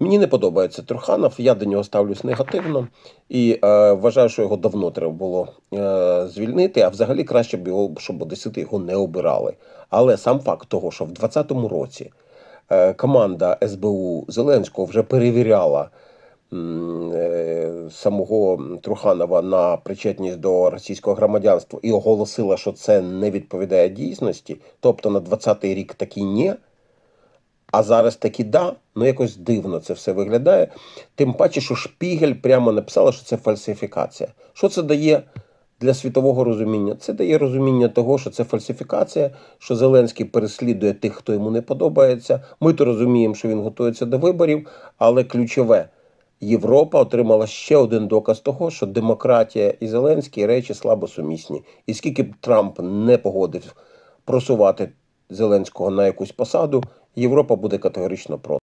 Мені не подобається Труханов, я до нього ставлюсь негативно і е, вважаю, що його давно треба було е, звільнити, а взагалі краще б його, щоб одесити його не обирали. Але сам факт того, що в 2020 році е, команда СБУ Зеленського вже перевіряла е, самого Труханова на причетність до російського громадянства і оголосила, що це не відповідає дійсності, тобто на 20-й рік таки ні. А зараз таки да, ну якось дивно це все виглядає. Тим паче, що Шпігель прямо написала, що це фальсифікація. Що це дає для світового розуміння? Це дає розуміння того, що це фальсифікація, що Зеленський переслідує тих, хто йому не подобається. Ми то розуміємо, що він готується до виборів, але ключове. Європа отримала ще один доказ того, що демократія і Зеленський речі слабо сумісні. І скільки б Трамп не погодив просувати Зеленського на якусь посаду, Європа буде категорично проти.